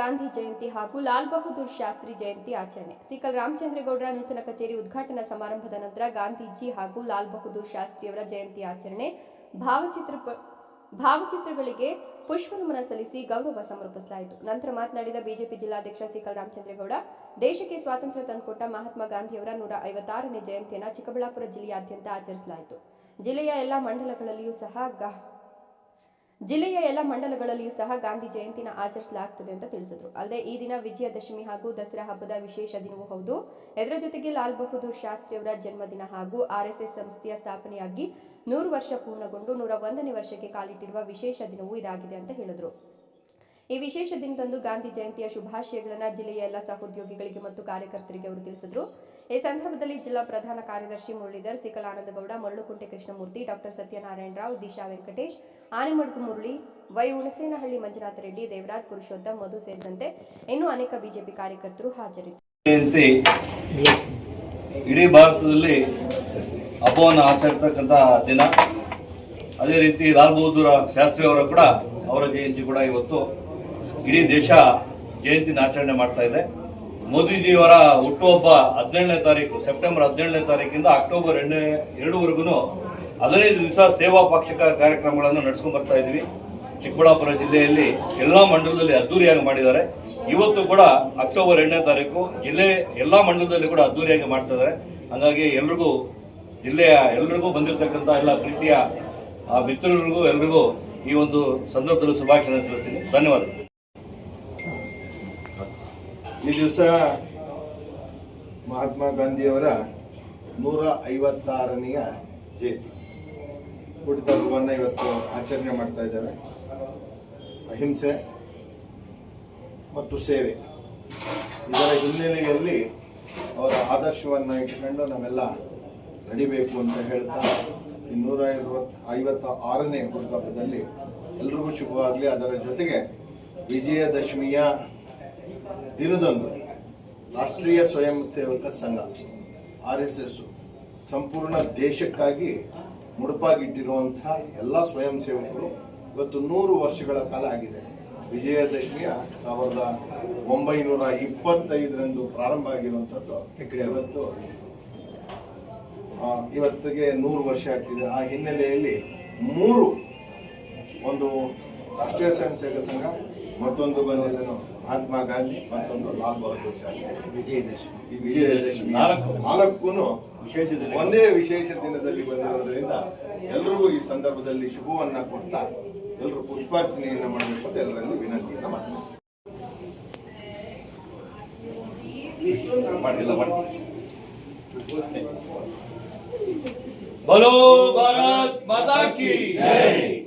ಗಾಂಧಿ ಜಯಂತಿ ಹಾಗೂ ಲಾಲ್ ಬಹದ್ದೂರ್ ಶಾಸ್ತ್ರಿ ಜಯಂತಿ ಆಚರಣೆ. ಸಿಕಲ್ ರಾಮಚಂದ್ರೇಗೌಡರ ನೂತನ ಕಚೇರಿ ಉದ್ಘಾಟನಾ ಸಮಾರಂಭದ ನಂತರ ಗಾಂಧೀಜಿ ಹಾಗೂ ಲಾಲ್ ಬಹದ್ದೂರ್ ಶಾಸ್ತ್ರಿಯವರ ಜಯಂತಿ ಆಚರಣೆ. ಭಾವಚಿತ್ರ ಭಾವಚಿತ್ರಗಳಿಗೆ ಪುಷ್ಪನಮನ ಸಲ್ಲಿಸಿ ಗೌರವ ಸಮರ್ಪಿಸಲಾಯಿತು. ನಂತರ ಮಾತನಾಡಿದ ಬಿಜೆಪಿ ಜಿಲ್ಲಾಧ್ಯಕ್ಷ ಸಿಕಲ್ ರಾಮಚಂದ್ರಗೌಡ, ದೇಶಕ್ಕೆ ಸ್ವಾತಂತ್ರ್ಯ ತಂದುಕೊಟ್ಟ ಮಹಾತ್ಮ ಗಾಂಧಿಯವರ ನೂರ ಐವತ್ತಾರನೇ ಜಯಂತಿಯನ್ನು ಚಿಕ್ಕಬಳ್ಳಾಪುರ ಜಿಲ್ಲೆಯಾದ್ಯಂತ ಆಚರಿಸಲಾಯಿತು. ಜಿಲ್ಲೆಯ ಎಲ್ಲ ಮಂಡಲಗಳಲ್ಲಿಯೂ ಸಹ ಜಿಲ್ಲೆಯ ಎಲ್ಲ ಮಂಡಲಗಳಲ್ಲಿಯೂ ಸಹ ಗಾಂಧಿ ಜಯಂತಿನ ಆಚರಿಸಲಾಗ್ತದೆ ಅಂತ ತಿಳಿಸಿದರು. ಅಲ್ಲದೆ ಈ ದಿನ ವಿಜಯದಶಮಿ ಹಾಗೂ ದಸರಾ ಹಬ್ಬದ ವಿಶೇಷ ದಿನವೂ ಹೌದು. ಇದರ ಜೊತೆಗೆ ಲಾಲ್ ಬಹದ್ದೂರ್ ಶಾಸ್ತ್ರಿಯವರ ಜನ್ಮದಿನ ಹಾಗೂ ಆರ್ಎಸ್ಎಸ್ ಸಂಸ್ಥೆಯ ಸ್ಥಾಪನೆಯಾಗಿ ನೂರು ವರ್ಷ ಪೂರ್ಣಗೊಂಡು ನೂರ ಒಂದನೇ ವರ್ಷಕ್ಕೆ ಕಾಲಿಟ್ಟಿರುವ ವಿಶೇಷ ದಿನವೂ ಇದಾಗಿದೆ ಅಂತ ಹೇಳಿದರು. ಈ ವಿಶೇಷ ದಿನದಂದು ಗಾಂಧಿ ಜಯಂತಿಯ ಶುಭಾಶಯಗಳನ್ನು ಜಿಲ್ಲೆಯ ಎಲ್ಲ ಸಹೋದ್ಯೋಗಿಗಳಿಗೆ ಮತ್ತು ಕಾರ್ಯಕರ್ತರಿಗೆ ಅವರು ತಿಳಿಸಿದರು. ಈ ಸಂದರ್ಭದಲ್ಲಿ ಜಿಲ್ಲಾ ಪ್ರಧಾನ ಕಾರ್ಯದರ್ಶಿ ಮುರಳೀಧರ್ ಸಿಕಲ್ ಆನಂದಗೌಡ ಮರಳುಕುಂಟೆ ಕೃಷ್ಣಮೂರ್ತಿ, ಡಾಕ್ಟರ್ ಸತ್ಯನಾರಾಯಣ ರಾವ್, ದಿಶಾ ವೆಂಕಟೇಶ್, ಆನೆಮಡ್ಗು ಮುರಳಿ, ವೈ ಹುಣಸೇನಹಳ್ಳಿ ಮಂಜುನಾಥ ರೆಡ್ಡಿ, ದೇವರಾಜ್, ಪುರುಷೋತ್ತಮ್, ಮಧು ಸೇರಿದಂತೆ ಇನ್ನೂ ಅನೇಕ ಬಿಜೆಪಿ ಕಾರ್ಯಕರ್ತರು ಹಾಜರಿದ್ದರು ಇಡೀ ಭಾರತದಲ್ಲಿ ಹಬ್ಬವನ್ನು ಆಚರಿಸ್ತಕ್ಕಂಥ ದಿನ. ಅದೇ ರೀತಿ ಲಾಲ್ ಬಹದ್ದೂರ ಶಾಸ್ತ್ರಿ ಅವರ ಕೂಡ ಅವರ ಜಯಂತಿ ಕೂಡ ಇವತ್ತು ಇಡೀ ದೇಶ ಜಯಂತಿನ ಆಚರಣೆ ಮಾಡ್ತಾ ಇದೆ. ಮೋದಿಜಿಯವರ ಹುಟ್ಟುಹಬ್ಬ ಹದಿನೇಳನೇ ತಾರೀಕು, ಸೆಪ್ಟೆಂಬರ್ ಹದಿನೇಳನೇ ತಾರೀಕಿಂದ ಅಕ್ಟೋಬರ್ ಎರಡನೇ, ಎರಡುವರೆಗೂ ಹದಿನೈದು ದಿವಸ ಸೇವಾ ಪಾಕ್ಷಿಕ ಕಾರ್ಯಕ್ರಮಗಳನ್ನು ನಡೆಸ್ಕೊಂಡು ಬರ್ತಾ ಇದ್ದೀವಿ. ಚಿಕ್ಕಬಳ್ಳಾಪುರ ಜಿಲ್ಲೆಯಲ್ಲಿ ಎಲ್ಲ ಮಂಡಲದಲ್ಲಿ ಅದ್ದೂರಿಯಾಗಿ ಮಾಡಿದ್ದಾರೆ. ಇವತ್ತು ಕೂಡ ಅಕ್ಟೋಬರ್ ಎರಡನೇ ತಾರೀಕು ಜಿಲ್ಲೆ ಎಲ್ಲ ಮಂಡಲದಲ್ಲಿ ಕೂಡ ಅದ್ದೂರಿಯಾಗಿ ಮಾಡ್ತಾ ಇದ್ದಾರೆ. ಹಾಗಾಗಿ ಎಲ್ರಿಗೂ ಜಿಲ್ಲೆಯ ಎಲ್ರಿಗೂ ಬಂದಿರತಕ್ಕಂಥ ಎಲ್ಲ ಪ್ರೀತಿಯ ಮಿತ್ರರಿಗೂ ಎಲ್ರಿಗೂ ಈ ಒಂದು ಸಂದರ್ಭದಲ್ಲಿ ಶುಭಾಶಯ ತಿಳಿಸ್ತೀನಿ. ಧನ್ಯವಾದ ಈ ದಿವಸ ಮಹಾತ್ಮ ಗಾಂಧಿಯವರ ನೂರ ಐವತ್ತಾರನೆಯ ಜಯಂತಿ. ಹುಟ್ಟಿದ ಹಬ್ಬವನ್ನು ಇವತ್ತು ಆಚರಣೆ ಮಾಡ್ತಾ ಇದ್ದಾರೆ. ಅಹಿಂಸೆ ಮತ್ತು ಸೇವೆ. ಇದರ ಹಿನ್ನೆಲೆಯಲ್ಲಿ ಅವರ ಆದರ್ಶವನ್ನು ಇಟ್ಕೊಂಡು ನಾವೆಲ್ಲ ನಡಿಬೇಕು ಅಂತ ಹೇಳ್ತಾ ಈ ನೂರ ಐವತ್ ಐವತ್ತ ಆರನೇ ಹುಟ್ಟುಹಬ್ಬದಲ್ಲಿ ಎಲ್ರಿಗೂ ಶುಭವಾಗಲಿ. ಅದರ ಜೊತೆಗೆ ವಿಜಯದಶಮಿಯ ದಿನದಂದು ರಾಷ್ಟ್ರೀಯ ಸ್ವಯಂ ಸೇವಕ ಸಂಘ, ಆರ್ ಎಸ್ ಎಸ್, ಸಂಪೂರ್ಣ ದೇಶಕ್ಕಾಗಿ ಮುಡುಪಾಗಿಟ್ಟಿರುವಂತಹ ಎಲ್ಲ ಸ್ವಯಂ ಸೇವಕರು ಇವತ್ತು ನೂರು ವರ್ಷಗಳ ಕಾಲ ಆಗಿದೆ. ವಿಜಯದಶಮಿಯ ಸಾವಿರದ ಒಂಬೈನೂರ ಇಪ್ಪತ್ತೈದರಂದು ಪ್ರಾರಂಭ ಆಗಿರುವಂಥದ್ದು. ಇವತ್ತು ಇವತ್ತಿಗೆ ನೂರು ವರ್ಷ ಆಗ್ತಿದೆ. ಆ ಹಿನ್ನೆಲೆಯಲ್ಲಿ ಮೂರು, ಒಂದು ರಾಷ್ಟ್ರೀಯ ಸ್ವಯಂ ಸೇವಕ ಸಂಘ ಮತ್ತೊಂದು ಬಂದಿದ್ದನು ಮಹಾತ್ಮ ಗಾಂಧಿ ಮತ್ತೊಂದು ಲಾಲ್ ಬಹದ್ದೂರ್ ಶಾಸ್ತ್ರಿ ವಿಜಯದಶಮಿ ಈ ವಿಜಯದಶಮಿ ನಾಲ್ಕು. ವಿಶೇಷ ಒಂದೇ ವಿಶೇಷ ದಿನದಲ್ಲಿ ಬಂದಿರೋದ್ರಿಂದ ಎಲ್ಲರಿಗೂ ಈ ಸಂದರ್ಭದಲ್ಲಿ ಶುಭವನ್ನ ಕೊಡ್ತಾ ಎಲ್ಲರೂ ಪುಷ್ಪಾರ್ಚನೆಯನ್ನ ಮಾಡಬೇಕು ಅಂತ ಎಲ್ಲರಲ್ಲಿ ವಿನಂತಿಯನ್ನು ಮಾಡ್ತೀನಿ. ಬಲೋ ಭಾರತ್ ಮಾತಾಕಿ ಜೈ.